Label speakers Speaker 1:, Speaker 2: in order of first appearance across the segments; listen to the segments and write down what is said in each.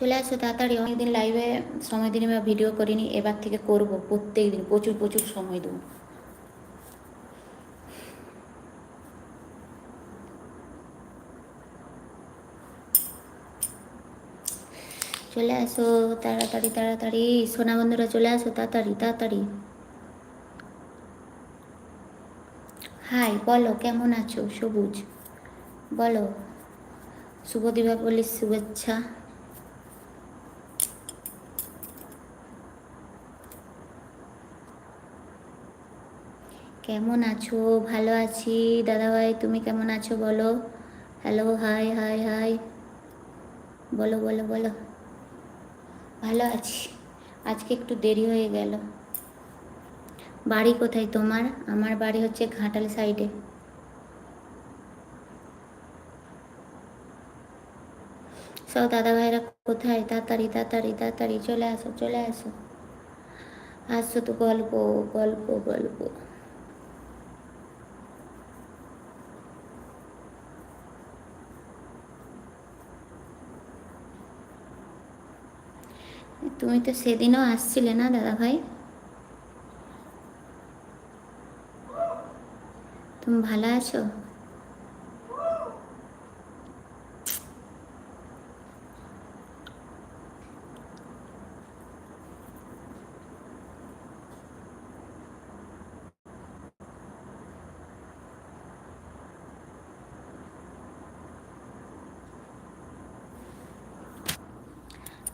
Speaker 1: চলে আসো তাড়াতাড়ি। অনেকদিন লাইভে সময় দিনে বা ভিডিও করিনি, এবার থেকে করব প্রত্যেক দিন, প্রচুর প্রচুর সময় দেবো। চলে আসো, তাড়াতাড়ি তাড়াতাড়ি। সোনা বন্ধুরা, চলে আসো, তাড়াতাড়ি তাড়াতাড়ি। হাই বলো, কেমন আছো? সবুজ। বলো, শুভ দীপাবলির শুভেচ্ছা। কেমন আছো? ভালো আছি। দাদাভাই, তুমি কেমন আছো বলো? হ্যালো হাই হাই হাই বলো বলো বলো। ভালো আছি। আজকে একটু দেরি হয়ে গেল। বাড়ি কোথায় তোমার? আমার বাড়ি হচ্ছে ঘাটাল সাইডে। সব দাদা ভাইরা কোথায়? তাড়াতাড়ি তাড়াতাড়ি তাড়াতাড়ি। চলে আসো চলে আসো। আসছো তো গল্প গল্প গল্প। তুমি তো সেদিনও আসছিলে না দাদা ভাই তুমি ভালো আছো?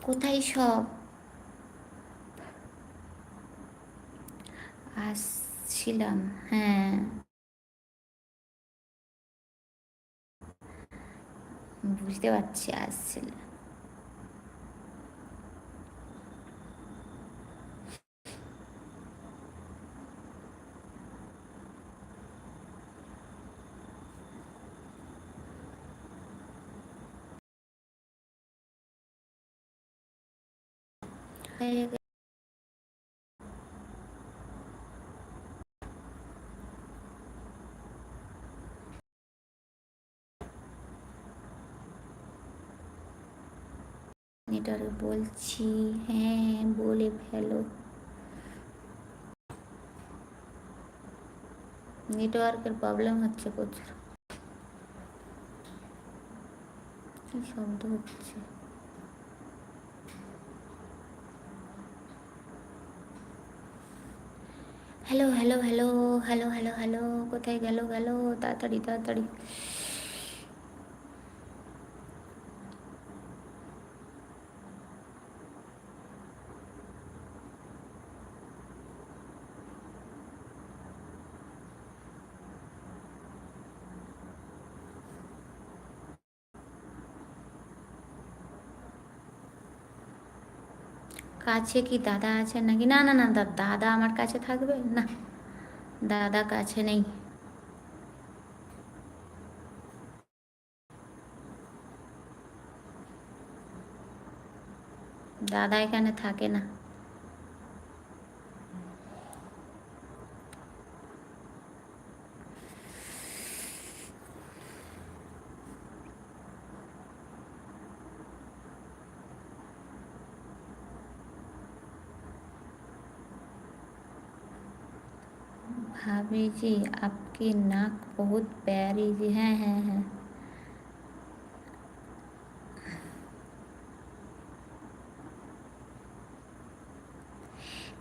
Speaker 1: কোথায় সব? আসছিলাম হ্যাঁ বুঝতে পারছি আসছিল নেটওয়ার্ক বলছি হ্যাঁ বলে ফেলো। নেটওয়ার্কের প্রবলেম হচ্ছে প্রচুর। কি শব্দ হচ্ছে? Hello hello hello hello hello hello, কোথায় গেল গেল? তাড়াতাড়ি তাড়াতাড়ি। কাছে কি দাদা আছে নাকি? না না না দাদা আমার কাছে থাকবে? না, দাদা কাছে নেই। দাদা এখানে থাকে না। भाभी जी आपकी नाक बहुत प्यारी जी हैं हैं हैं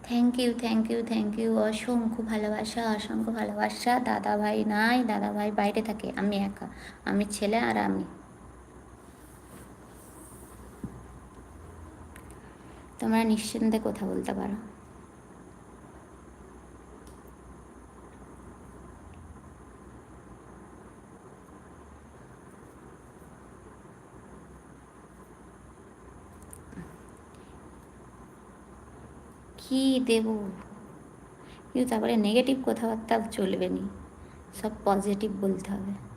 Speaker 1: thank you thank you thank you অসংখ্য ভালোবাসা অসংখ্য ভালোবাসা দাদা ভাই নাই দাদা ভাই বাইরে থাকে আমি একা আমি ছেলে আর আমি তোমরা নিশ্চিন্তে কথা বলতে পারো কি দেব? কিন্তু তারপরে নেগেটিভ কথাবার্তা চলবে না। সব পজিটিভ বলতে হবে।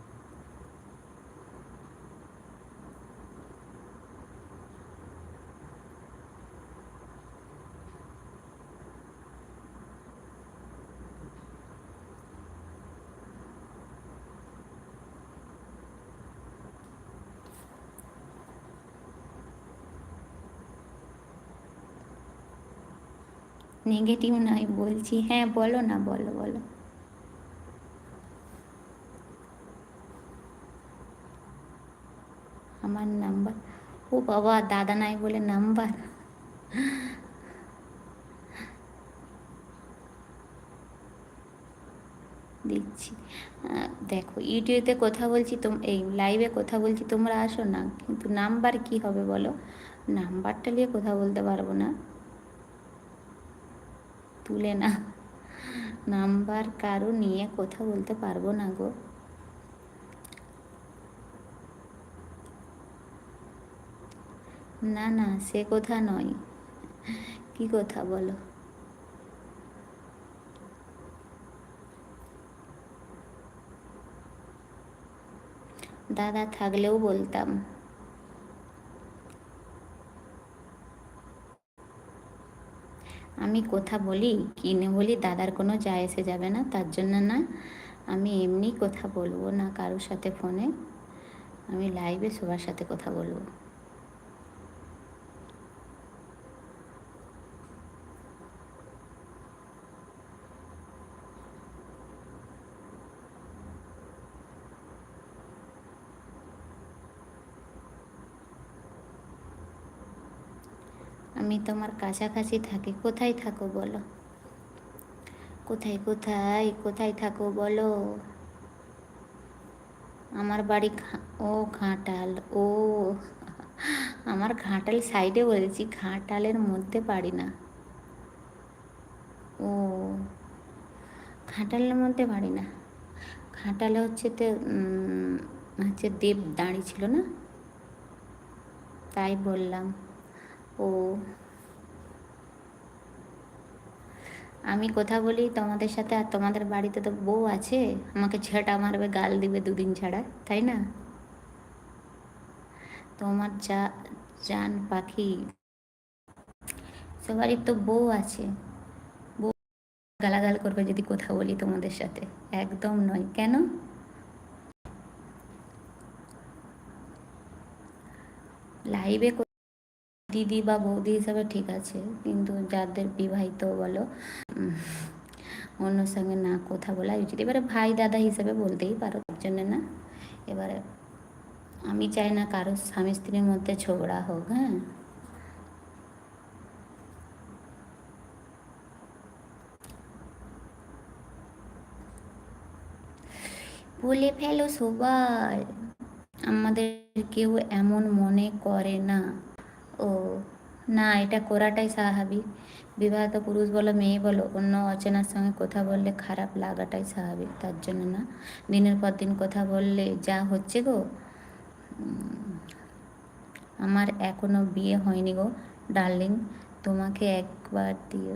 Speaker 1: নেগেটিভ নয় বলছি। হ্যাঁ বলো না, বলো বলো। আমার নাম্বার। ও বাবা, দাদা নাই বলে নাম্বার। দিচ্ছি দেখো, ইউটিউবে কথা বলছি তোম, এই লাইভে কথা বলছি, তোমরা আসো না। কিন্তু নাম্বার কি হবে বলো? নাম্বারটা নিয়ে কথা বলতে পারব না। তুলে না। নাম্বার কারও নিয়ে কথা বলতে পারব না গো। না না, সে কথা নয়। কি কথা বলো? দাদা থাকলেও বলতাম। আমি কথা বলি? কিনে বলি দাদার কোনো যায় এসে যাবে না, তার জন্য না আমি এমনি কথা বলব না কারোর সাথে ফোনে আমি লাইভে সবার সাথে কথা বলব। আমি তোমার কাছাকাছি থাকি, কোথায় থাকো বলো? কোথায় কোথায় কোথায় থাকো বলো? আমার বাড়ি ও ঘাটাল, ও, আমার ঘাটাল সাইডে বলেছি, ঘাটালের মধ্যে পারি না। ও, ঘাটালের মধ্যে পারি না। ঘাটালে হচ্ছে তো হচ্ছে দেব দাঁড়িয়ে ছিল না? তাই বললাম। ও। আমি কথা বলি তোমাদের সাথে আর তোমাদের বাড়িতে তো বউ আছে। আমাকে ছেটা মারবে, গাল দিবে দুদিন ছাড়া, তাই না? তোমার যা, জান পাখি। সবারই তো বউ আছে। বউ গালাগাল করবে যদি কথা বলি তোমাদের সাথে। একদম নয়। কেন? লাইভে দিদি বা বৌদি হিসাবে ঠিক আছে, কিন্তু যাদের বিবাহিত বলো অন্য সঙ্গে না কথা বলা উচিত এবারে ভাই দাদা হিসাবে বলতেই পারো, তার জন্য না। এবারে আমি চাই না কারও স্বামী স্ত্রীর মধ্যে ঝগড়া হোক হ্যাঁ। বলে ফেলো সবাই, আমাদের কেউ এমন মনে করে না। ও, না, এটা করাটাই স্বাভাবিক। বিবাহিত পুরুষ বলো, মেয়ে বলো, অন্য অচেনার সঙ্গে কথা বললে খারাপ লাগাটাই স্বাভাবিক, তার জন্য না। দিনের পর দিন কথা বললে যা হচ্ছে গো। আমার এখনও বিয়ে হয়নি গো, ডার্লিং, তোমাকে একবার দিয়ে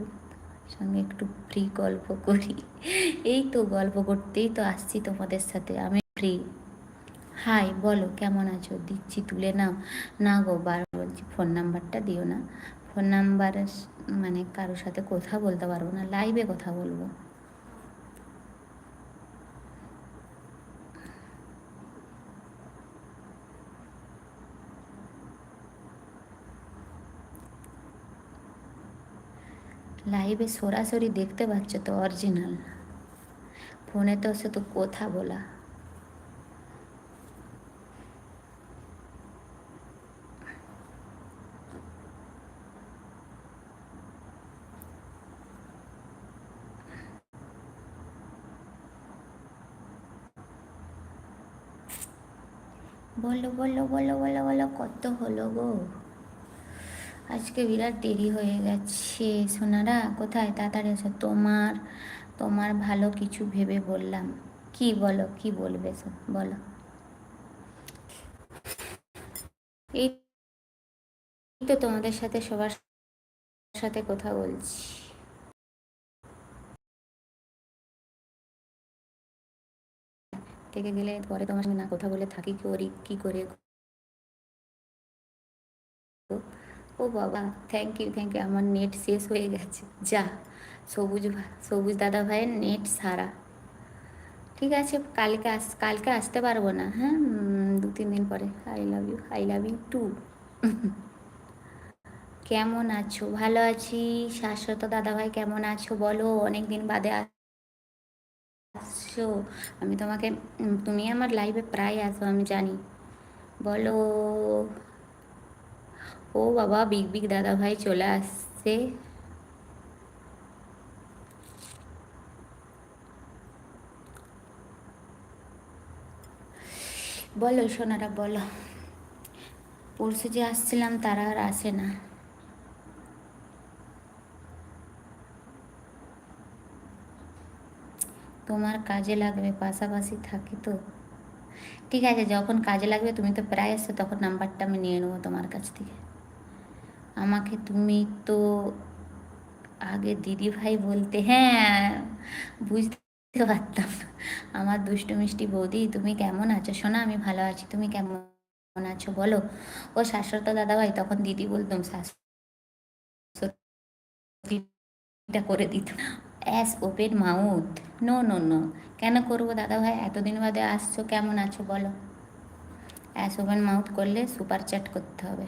Speaker 1: সঙ্গে একটু ফ্রি গল্প করি। এই তো গল্প করতেই তো আসছি তোমাদের সাথে, আমি ফ্রি হাই, বলো, কেমন আছো? দিচ্ছি তুলে নাও। না গো বার বলছি ফোন নাম্বারটা দিও না। ফোন নাম্বার মানে কারোর সাথে কথা বলতে পারব না লাইভে কথা বলব। লাইভে সরাসরি দেখতে পাচ্ছ তো অরিজিনাল ফোনে তো সে তো কথা বলা। বলো বলো বলো বলো বলো, কত হলো গো? আজকে বিরাট দেরি হয়ে গেছে। সোনারা, কোথায়? তাড়াতাড়ি এসো। তোমার তোমার ভালো কিছু ভেবে বললাম। কি বলো, কি বলবে বলো। এই তো তোমাদের সাথে সবার সাথে কথা বলছি। থেকে গেলে পরে তোমার সঙ্গে না কথা বলে থাকি, করি, কি করে ও বাবা থ্যাংক ইউ থ্যাংক ইউ আমার নেট শেষ হয়ে গেছে। যা, সবুজ সবুজ দাদা ভাইয়ের নেট সারা। ঠিক আছে, কালকে আস, কালকে আসতে পারব না হ্যাঁ? দু, তিন দিন পরে। I love you I love you too কেমন আছো? ভালো আছি? শাশ্বত দাদাভাই কেমন আছো? বলো অনেক দিন বাদে আসছো আমি তোমাকে তুমি আমার লাইভে প্রায় আসো আমি জানি। বলো, ও বাবা, বিগ বিগ দাদাভাই চলে আসছে। বলো, সোনারা, বলো। পরশু যে আসছিলাম, তারা আর আসে না। তোমার কাজে লাগবে, পাশাপাশি থাকি তো। ঠিক আছে, যখন কাজে লাগবে তুমি তো প্রায় এসছো তখন নাম্বারটা আমি নিয়ে নেব তোমার কাছ থেকে। আমাকে তুমি তো আগে দিদি ভাই বলতে হ্যাঁ বুঝতে পারতাম আমার দুষ্টু মিষ্টি বৌদি, তুমি কেমন আছো? শোনা, আমি ভালো আছি, তুমি কেমন আছো বলো? ও শাশ্বত দাদা ভাই, তখন দিদি বলতাম শাশ্বত করে দিত। As open mouth. No no no. কেন করব দাদা ভাই? এতদিন বাদে আসছো, কেমন আছো বলো? অ্যাস ওপেন মাউথ করলে সুপার চ্যাট করতে হবে।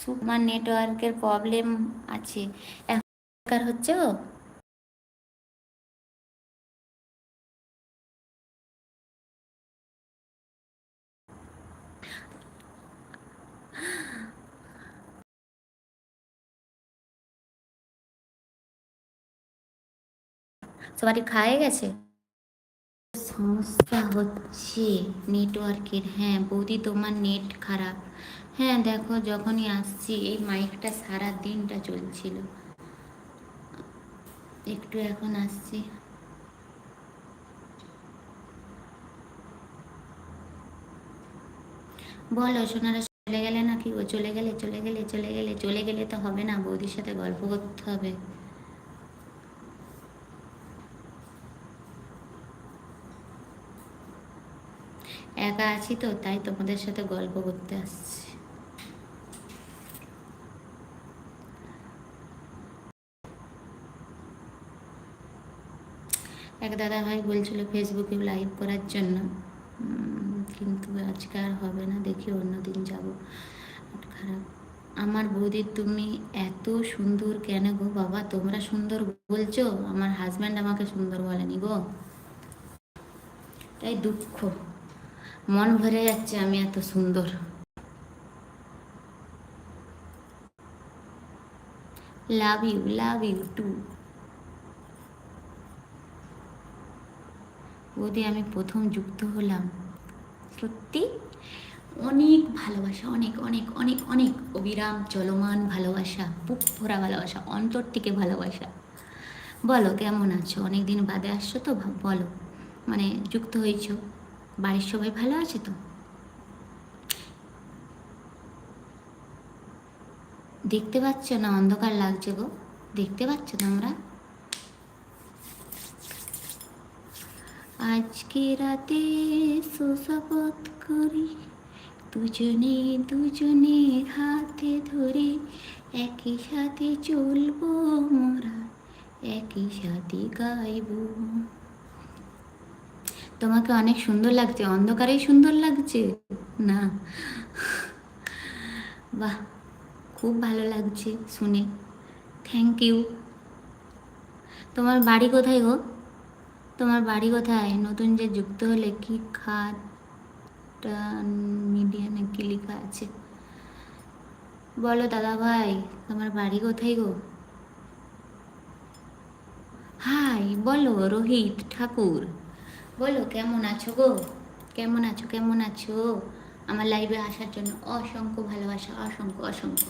Speaker 1: সুপার নেটওয়ার্কের প্রবলেম আছে। এখন হচ্ছে ও সবারই খায় গেছে? সমস্যা হচ্ছে নেটওয়ার্কের হ্যাঁ বৌদি তোমার নেট খারাপ। হ্যাঁ দেখো যখনই আসছি, এই মাইকটা সারা দিনটা চলছিল। একটু এখন আসছি। বলো, সোনারা চলে গেলে নাকি? ও চলে গেলে চলে গেলে চলে গেলে চলে গেলে তো হবে না। বৌদির সাথে গল্প করতে হবে। একা আছি তো, তাই তোমাদের সাথে গল্প করতে আসছি। এক দাদা ভাই বলছিল ফেসবুকে লাইভ করার জন্য। কিন্তু আজকে আর হবে না, দেখি অন্যদিন যাব। খারাপ। আমার বৌদি, তুমি এত সুন্দর কেন গো বাবা? তোমরা সুন্দর বলছো, আমার হাজব্যান্ড আমাকে সুন্দর বলেনি গো। তাই দুঃখ। মন ভরে যাচ্ছে, আমি এত সুন্দর। Love you love you too বৌদি, আমি প্রথম যুক্ত হলাম। সত্যি? অনেক ভালোবাসা, অনেক অনেক অনেক অনেক অবিরাম, চলমান ভালোবাসা, বুক ভরা ভালোবাসা, অন্তর থেকে ভালোবাসা। বলো, কেমন আছো? অনেক দিন বাদে আসছো তো বলো। মানে যুক্ত হয়েছো। বাড়ির সবাই ভালো আছে তো? দেখতে পাচ্ছ না অন্ধকার লাগছে গো? দেখতে পাচ্ছ তোমরা? আজকে রাতে সুশপথ করি, দুজনে দুজনের হাতে ধরে, একই সাথে চলবো মোরা, একই সাথে গাইব। তোমাকে অনেক সুন্দর লাগছে, অন্ধকারেই সুন্দর লাগছে। না। বাহ, খুব ভালো লাগছে শুনে। থ্যাংক ইউ তোমার বাড়ি কোথায় গো? তোমার বাড়ি কোথায়? নতুন যে যুক্ত হলে কি খাট মিডিয়া নাকি লেখা আছে? বলো দাদা ভাই, তোমার বাড়ি কোথায় গো? হাই, বলো রোহিত ঠাকুর। বলো, কেমন আছো গো? কেমন আছো কেমন আছো? আমার লাইভে আসার জন্য অসংখ্য ভালোবাসা, অসংখ্য অসংখ্য।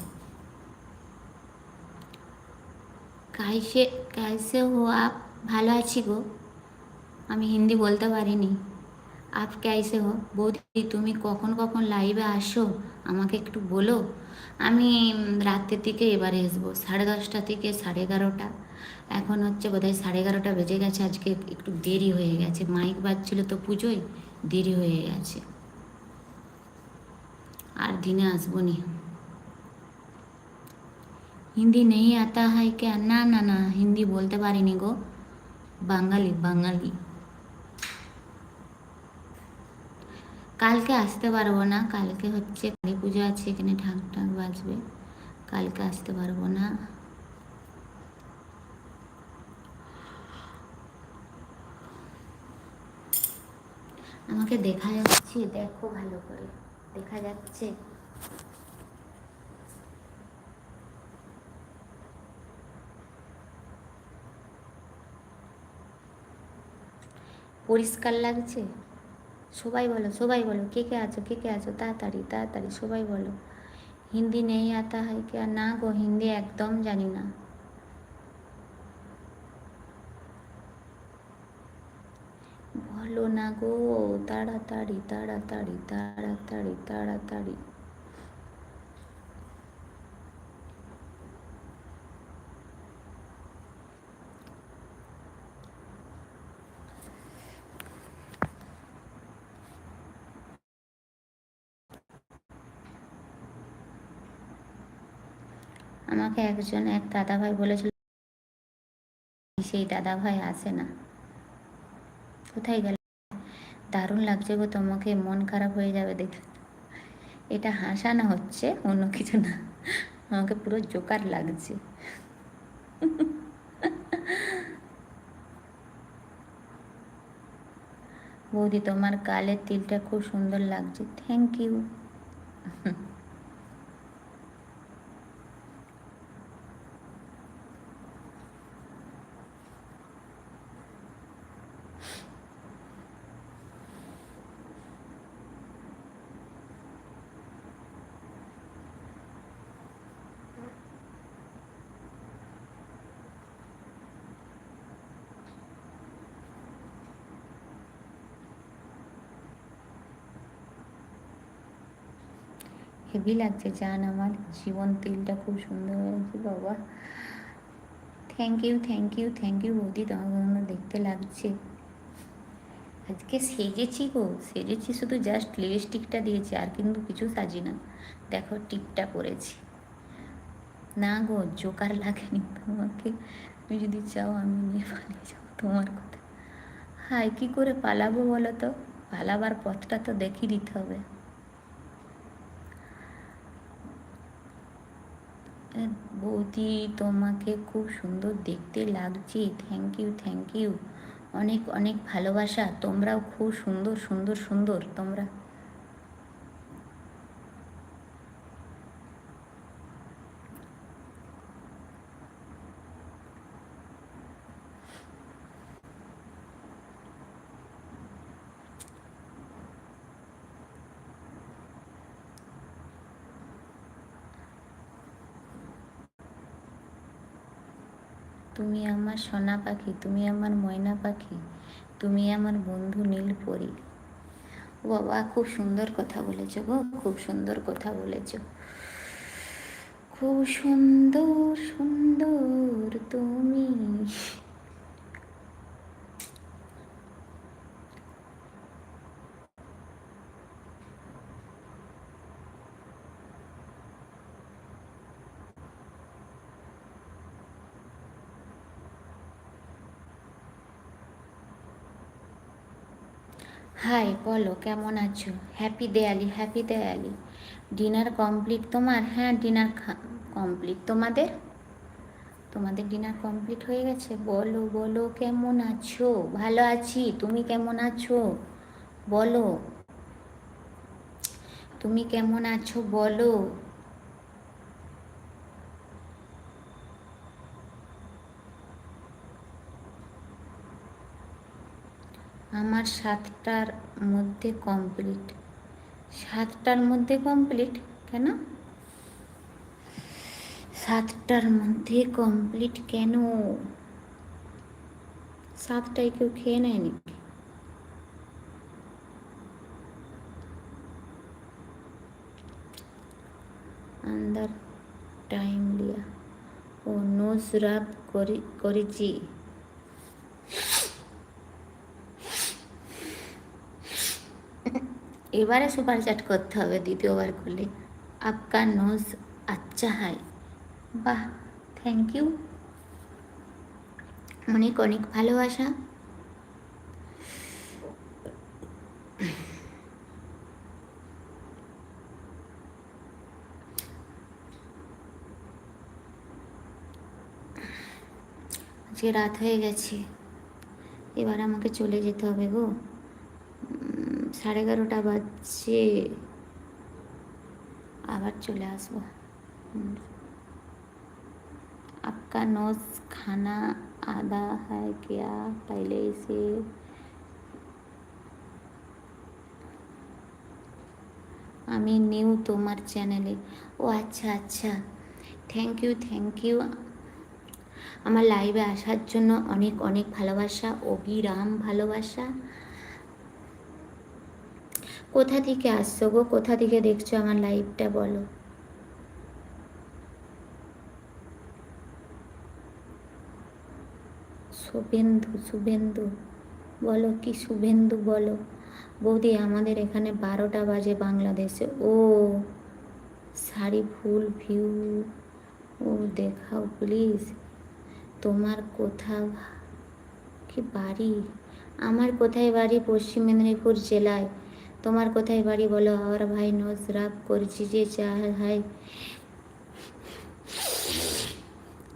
Speaker 1: কাইসে কাইসে হো, আপ ভালো আছি গো? আমি হিন্দি বলতে পারিনি। আপ কাইসে হো? বৌদি, তুমি কখন কখন লাইভে আসো? আমাকে একটু বলো। আমি রাতের দিকে এবারে আসব, সাড়ে দশটা থেকে সাড়ে এগারোটা। এখন হচ্ছে বোধহয় সাড়ে এগারোটা বেজে গেছে, আজকে একটু দেরি হয়ে গেছে। মাইক বাজছিল তো পুজোয়, দেরি হয়ে গেছে। আর দিনে আসব নি। হিন্দি নেই আতা হয় কে? না না না, হিন্দি বলতে পারিনি গো। বাঙালি বাঙালি। কালকে আসতে পারব না, কালকে হচ্ছে কালী পুজো আছে, এখানে ঢাক ঢাক বাজবে। কালকে আসতে পারব না। আমাকে দেখা যাচ্ছে, দেখো ভালো করে। দেখা যাচ্ছে। পরিষ্কার লাগছে? সবাই বলো সবাই বলো, কে কে আছো, কে কে আছো? তাড়াতাড়ি তাড়াতাড়ি সবাই বলো। হিন্দি নেই আতা হয় কে না গো, হিন্দি একদম জানি না বলো না গো তাড়াতাড়ি তাড়াতাড়ি তাড়াতাড়ি তাড়াতাড়ি। আমাকে একজন এক দাদা ভাই বলেছিল, সেই দাদা ভাই আসে না। কোথায় গেল? দারুণ লাগছে গো, তোমাকে মন খারাপ হয়ে যাবে দেখে। এটা হাসানো হচ্ছে, অন্য কিছু না। আমাকে পুরো জোকার লাগছে। বৌদি, তোমার কালের তিলটা খুব সুন্দর লাগছে। থ্যাংক ইউ হেভি লাগছে, জান আমার। জীবন তিলটা খুব সুন্দর হয়েছে, বাবা। Thank you thank you thank you বৌদি। তোমার দেখতে লাগছে। আজকে সেজেছি গো। সেজেছি শুধু জাস্ট লিপস্টিকটা দিয়েছি, আর কিন্তু কিছু সাজি না। দেখো, টিপটা পরেছি। না গো, জোকার লাগেনি তোমাকে। তুমি যদি চাও, আমি নিয়ে পালিয়ে যাব তোমার কথা। হাই কী করে পালাবো বলো তো? পালাবার পথটা তো দেখিয়ে দিতে হবে। বৌদি, তোমাকে খুব সুন্দর দেখতে লাগছে। থ্যাংক ইউ থ্যাংক ইউ অনেক অনেক ভালোবাসা। তোমরাও খুব সুন্দর সুন্দর সুন্দর। তোমরা তুমি আমার সোনা পাখি, তুমি আমার ময়না পাখি, তুমি আমার বন্ধু নীল পরি বাবা, খুব সুন্দর কথা বলেছ গো, খুব সুন্দর কথা বলেছ। খুব সুন্দর সুন্দর তুমি। হাই, বলো, কেমন আছো? Happy Diwali happy Diwali dinner complete তোমার? হ্যাঁ ডিনার কমপ্লিট তোমাদের? তোমাদের ডিনার কমপ্লিট হয়ে গেছে? বলো বলো, কেমন আছো? ভালো আছি, তুমি কেমন আছো? বলো। তুমি কেমন আছো? বলো। আমার সাতটার মধ্যে কমপ্লিট সাতটার মধ্যে কমপ্লিট কেন? সাতটার মধ্যে কমপ্লিট কেন? সাতটায় কেউ খেয়ে নেয় নাকি? আন্দার টাইম লিয়া ও নোজ রাব করেছি। এবারে সুপার চ্যাট করতে হবে দ্বিতীয়বার করলে। আপকা নোজ আচ্ছা হাই বাহ থ্যাংক ইউ অনেক অনেক ভালোবাসা আজকে রাত হয়ে গেছে। এবার আমাকে চলে যেতে হবে গো। সাড়ে এগারোটা বাজছে আবার চলে আসবো হুম। आपका नोज खाना आधा है क्या पहले से আমি নিউ তোমার চ্যানেলে ও আচ্ছা আচ্ছা থ্যাংক ইউ থ্যাংক ইউ আমার লাইভে আসার জন্য অনেক অনেক ভালোবাসা অবিরাম ভালোবাসা কোথা থেকে আসছো গো? কোথা থেকে দেখছ আমার লাইভটা বলো? শুভেন্দু শুভেন্দু, বলো কি শুভেন্দু বলো? বৌদি, আমাদের এখানে বারোটা বাজে বাংলাদেশে। ও, শাড়ি ফুল ভিউ ও, দেখাও প্লিজ তোমার কোথাও কি বাড়ি? আমার কোথায় বাড়ি? পশ্চিম মেদিনীপুর জেলায়। তোমার কোথায় বাড়ি বলো? আর ভাই নজরাব করছি যে চা হাই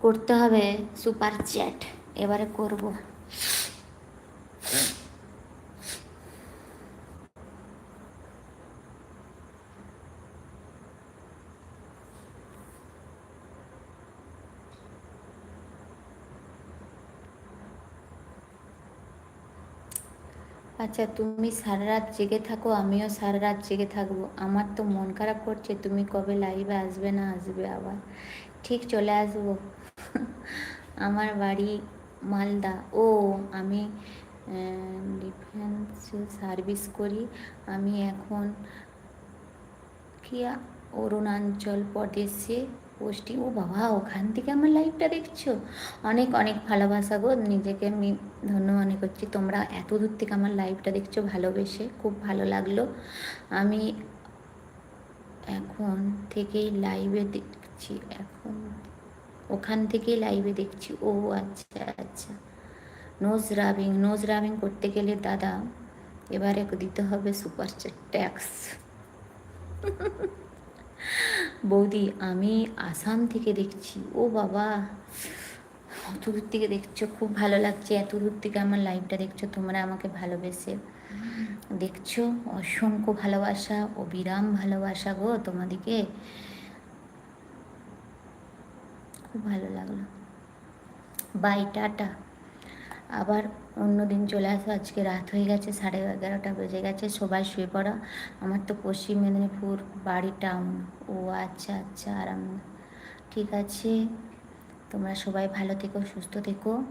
Speaker 1: করতে হবে। সুপার চ্যাট, এবারে করব। আচ্ছা তুমি সারা রাত জেগে থাকো, আমিও সারা রাত জেগে থাকব। আমার তো মন খারাপ করছে, তুমি কবে লাইভে আসবে না আসবে আবার? ঠিক চলে আসব। আমার বাড়ি মালদা। ও, আমি ডিফেন্স সার্ভিস করি। আমি এখন, কি, অরুণাচল প্রদেশে পোস্টিং ও বাবা, ওখান থেকে আমার লাইভটা দেখছ? অনেক অনেক ভালোবাসা গো, নিজেকে আমি ধন্য মনে করছি। তোমরা এত দূর থেকে আমার লাইভটা দেখছ, ভালোবেসে। খুব ভালো লাগল। আমি এখন থেকেই লাইভে দেখছি, এখন ওখান থেকেই লাইভে দেখছি। ও আচ্ছা আচ্ছা। নোজ রাবিং নোজ রাবিং করতে গেলে দাদা, এবারে দিতে হবে সুপার ট্যাক্স বৌদি, আমি আসাম থেকে দেখছি। ও বাবা অত দূর থেকে দেখছ? খুব ভালো লাগছে। এত দূর থেকে আমার লাইভটা দেখছ। তোমরা আমাকে ভালোবেসে। দেখছ? অসংখ্য ভালোবাসা অবিরাম ভালোবাসা গো তোমাদিকে খুব ভালো লাগল। Bye tata. আবার অন্য দিন চলে আসো, আজকে রাত হয়ে গেছে, সাড়ে এগারোটা বেজে গেছে, সবাই শুয়ে পড়া। আমার তো পশ্চিম মেদিনীপুর বাড়ি টাউন ও আচ্ছা আচ্ছা আরাম। ঠিক আছে, তোমরা সবাই ভালো থেকো, সুস্থ থেকো।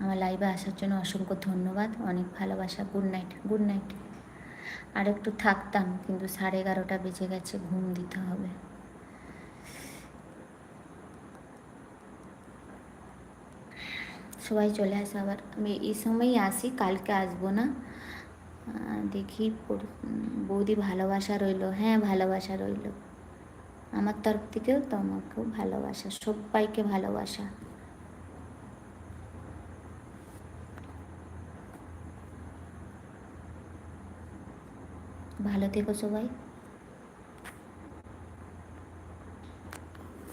Speaker 1: আমার লাইভে আসার জন্য অসংখ্য ধন্যবাদ, অনেক ভালোবাসা। গুড নাইট গুড নাইট আর একটু থাকতাম, কিন্তু সাড়ে এগারোটা বেজে গেছে, ঘুম দিতে হবে। সবাই চলে আসে আবার। আমি এই সময়ই আসি, কালকে আসব না। দেখি বৌদি ভালোবাসা রইল। হ্যাঁ ভালোবাসা রইল। আমার তরফ থেকেও তোমাকেও ভালোবাসা, সবাইকে ভালোবাসা। ভালো থেকো সবাই।